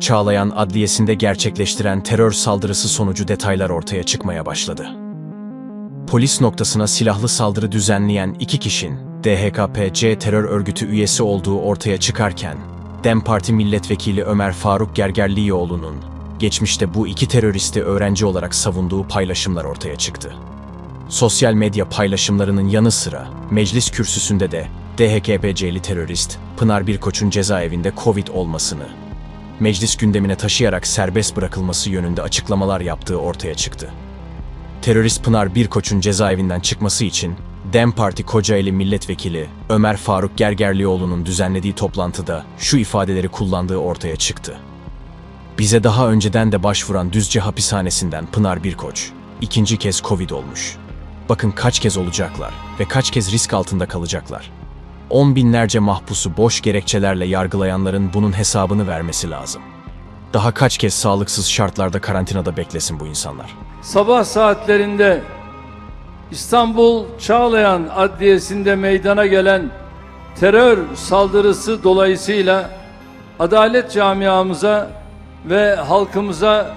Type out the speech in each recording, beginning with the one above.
Çağlayan Adliyesi'nde gerçekleştiren terör saldırısı sonucu detaylar ortaya çıkmaya başladı. Polis noktasına silahlı saldırı düzenleyen iki kişinin DHKPC terör örgütü üyesi olduğu ortaya çıkarken, DEM Parti Milletvekili Ömer Faruk Gergerlioğlu'nun geçmişte bu iki teröristi öğrenci olarak savunduğu paylaşımlar ortaya çıktı. Sosyal medya paylaşımlarının yanı sıra meclis kürsüsünde de DHKPC'li terörist Pınar Birkoç'un cezaevinde Covid olmasını, meclis gündemine taşıyarak serbest bırakılması yönünde açıklamalar yaptığı ortaya çıktı. Terörist Pınar Birkoç'un cezaevinden çıkması için DEM Parti Kocaeli Milletvekili Ömer Faruk Gergerlioğlu'nun düzenlediği toplantıda şu ifadeleri kullandığı ortaya çıktı. Bize daha önceden de başvuran Düzce hapishanesinden Pınar Birkoç ikinci kez Covid olmuş. Bakın kaç kez olacaklar ve kaç kez risk altında kalacaklar. On binlerce mahpusu boş gerekçelerle yargılayanların bunun hesabını vermesi lazım. Daha kaç kez sağlıksız şartlarda karantinada beklesin bu insanlar? sabah saatlerinde İstanbul Çağlayan Adliyesi'nde meydana gelen terör saldırısı dolayısıyla adalet camiamıza ve halkımıza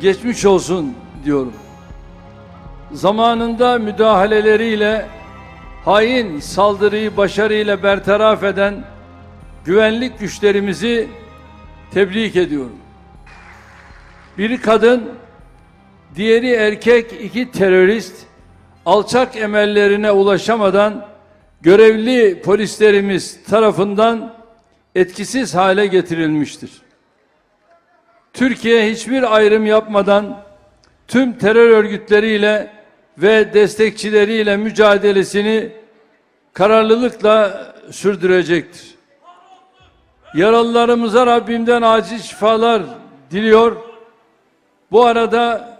geçmiş olsun diyorum. Zamanında müdahaleleriyle hain saldırıyı başarıyla bertaraf eden güvenlik güçlerimizi tebrik ediyorum. Bir kadın Diğeri erkek iki terörist alçak emellerine ulaşamadan görevli polislerimiz tarafından etkisiz hale getirilmiştir. Türkiye hiçbir ayrım yapmadan tüm terör örgütleriyle ve destekçileriyle mücadelesini kararlılıkla sürdürecektir. Yaralılarımıza Rabbimden acil şifalar diliyor. Bu arada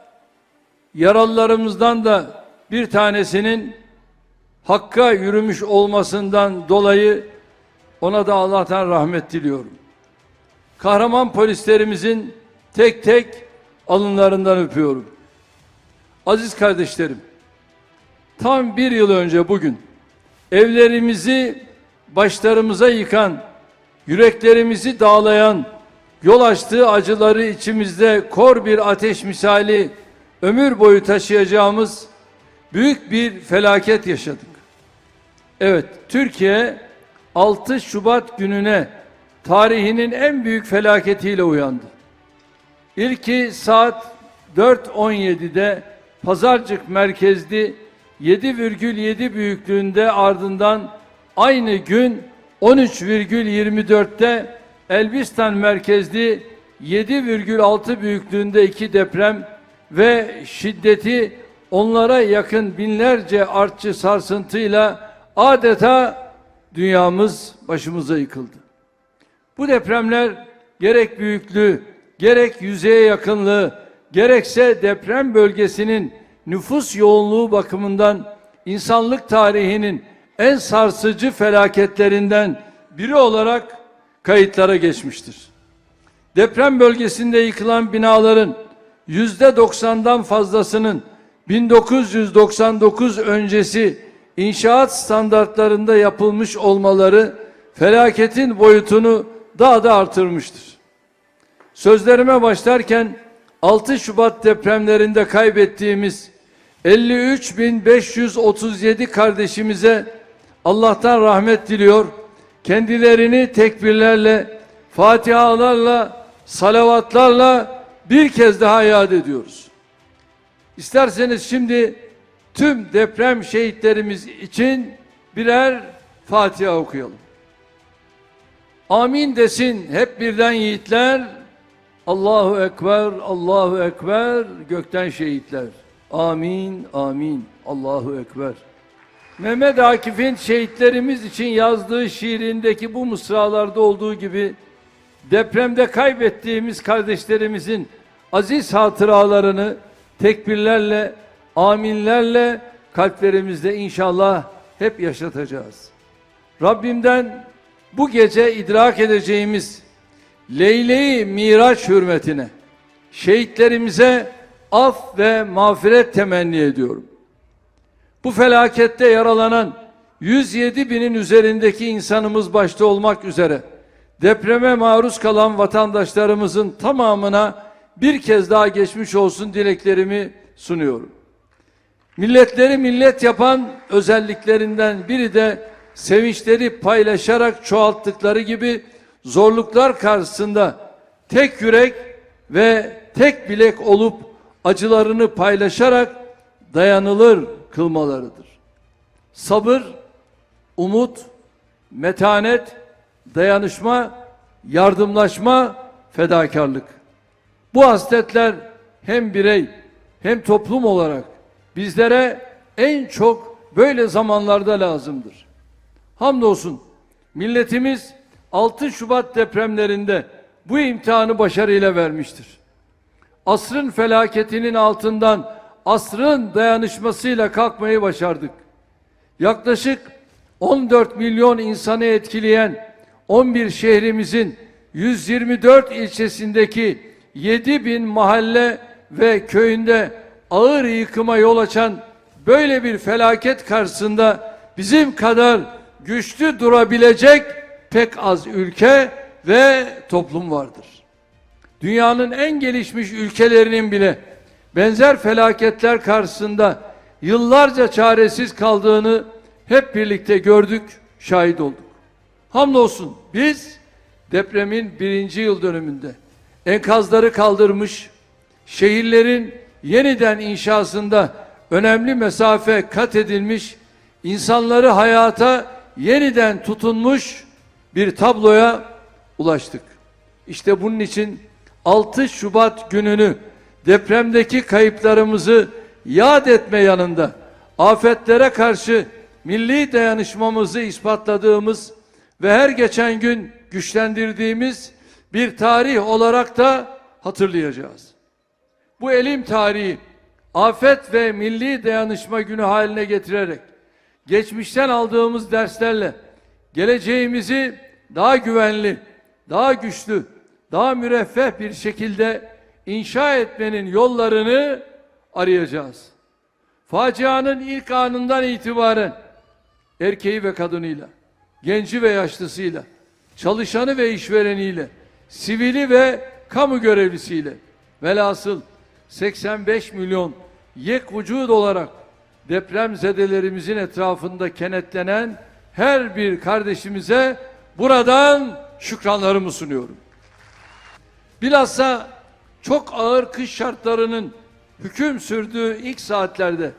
yaralılarımızdan da bir tanesinin hakka yürümüş olmasından dolayı ona da Allah'tan rahmet diliyorum. Kahraman polislerimizin tek tek alınlarından öpüyorum. Aziz kardeşlerim, tam bir yıl önce bugün evlerimizi başlarımıza yıkan, yüreklerimizi dağlayan, yol açtığı acıları içimizde kor bir ateş misali ömür boyu taşıyacağımız büyük bir felaket yaşadık. Evet, Türkiye 6 Şubat gününe tarihinin en büyük felaketiyle uyandı. İlki saat 4.17'de Pazarcık merkezli 7,7 büyüklüğünde ardından aynı gün 13,24'te Elbistan merkezli 7,6 büyüklüğünde iki deprem ve şiddeti onlara yakın binlerce artçı sarsıntıyla adeta dünyamız başımıza yıkıldı. Bu depremler gerek büyüklüğü, gerek yüzeye yakınlığı, gerekse deprem bölgesinin nüfus yoğunluğu bakımından insanlık tarihinin en sarsıcı felaketlerinden biri olarak kayıtlara geçmiştir. Deprem bölgesinde yıkılan binaların yüzde doksandan fazlasının 1999 öncesi inşaat standartlarında yapılmış olmaları felaketin boyutunu daha da artırmıştır. Sözlerime başlarken 6 Şubat depremlerinde kaybettiğimiz 53.537 kardeşimize Allah'tan rahmet diliyor. Kendilerini tekbirlerle, fatihalarla, salavatlarla bir kez daha yad ediyoruz. İsterseniz şimdi tüm deprem şehitlerimiz için birer Fatiha okuyalım. Amin desin hep birden yiğitler. Allahu Ekber, Allahu Ekber, gökten şehitler. Amin, amin, Allahu Ekber. Mehmet Akif'in şehitlerimiz için yazdığı şiirindeki bu mısralarda olduğu gibi depremde kaybettiğimiz kardeşlerimizin aziz hatıralarını tekbirlerle, aminlerle kalplerimizde inşallah hep yaşatacağız. Rabbimden bu gece idrak edeceğimiz Leyle-i Miraç hürmetine şehitlerimize af ve mağfiret temenni ediyorum. Bu felakette yaralanan 107 binin üzerindeki insanımız başta olmak üzere depreme maruz kalan vatandaşlarımızın tamamına bir kez daha geçmiş olsun dileklerimi sunuyorum. Milletleri millet yapan özelliklerinden biri de sevinçleri paylaşarak çoğalttıkları gibi zorluklar karşısında tek yürek ve tek bilek olup acılarını paylaşarak dayanılır kılmalarıdır. Sabır, umut, metanet, dayanışma, yardımlaşma, fedakarlık. Bu hasletler hem birey hem toplum olarak bizlere en çok böyle zamanlarda lazımdır. Hamdolsun milletimiz 6 Şubat depremlerinde bu imtihanı başarıyla vermiştir. Asrın felaketinin altından asrın dayanışmasıyla kalkmayı başardık. Yaklaşık 14 milyon insanı etkileyen 11 şehrimizin 124 ilçesindeki 7 bin mahalle ve köyünde ağır yıkıma yol açan böyle bir felaket karşısında bizim kadar güçlü durabilecek pek az ülke ve toplum vardır. Dünyanın en gelişmiş ülkelerinin bile benzer felaketler karşısında yıllarca çaresiz kaldığını hep birlikte gördük, şahit olduk. Hamdolsun biz depremin birinci yıl dönümünde enkazları kaldırmış, şehirlerin yeniden inşasında önemli mesafe kat edilmiş, insanları hayata yeniden tutunmuş bir tabloya ulaştık. İşte bunun için 6 Şubat gününü depremdeki kayıplarımızı yad etme yanında afetlere karşı milli dayanışmamızı ispatladığımız ve her geçen gün güçlendirdiğimiz bir tarih olarak da hatırlayacağız. Bu elim tarihi afet ve milli dayanışma günü haline getirerek geçmişten aldığımız derslerle geleceğimizi daha güvenli, daha güçlü, daha müreffeh bir şekilde inşa etmenin yollarını arayacağız. Facianın ilk anından itibaren erkeği ve kadınıyla, genci ve yaşlısıyla, çalışanı ve işvereniyle, sivili ve kamu görevlisiyle, velhasıl 85 milyon yek vücud olarak depremzedelerimizin etrafında kenetlenen her bir kardeşimize buradan şükranlarımı sunuyorum. Bilhassa çok ağır kış şartlarının hüküm sürdüğü ilk saatlerde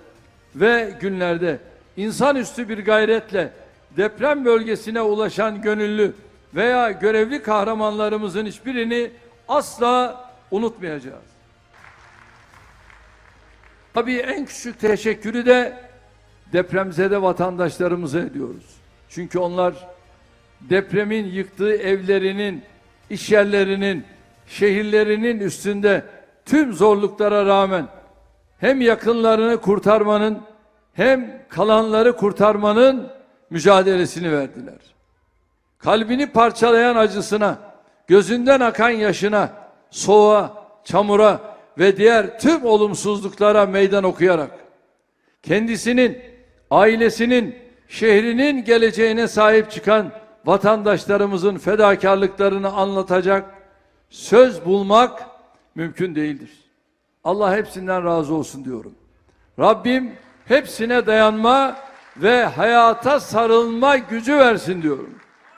ve günlerde insanüstü bir gayretle deprem bölgesine ulaşan gönüllü veya görevli kahramanlarımızın hiçbirini asla unutmayacağız. Tabii en küçük teşekkürü de depremzede vatandaşlarımıza ediyoruz. Çünkü onlar depremin yıktığı evlerinin, iş yerlerinin, şehirlerinin üstünde tüm zorluklara rağmen hem yakınlarını kurtarmanın hem kalanları kurtarmanın mücadelesini verdiler. Kalbini parçalayan acısına, gözünden akan yaşına, soğuğa, çamura ve diğer tüm olumsuzluklara meydan okuyarak kendisinin, ailesinin, şehrinin geleceğine sahip çıkan vatandaşlarımızın fedakarlıklarını anlatacak söz bulmak mümkün değildir. Allah hepsinden razı olsun diyorum. Rabbim hepsine dayanma ve hayata sarılma gücü versin diyorum.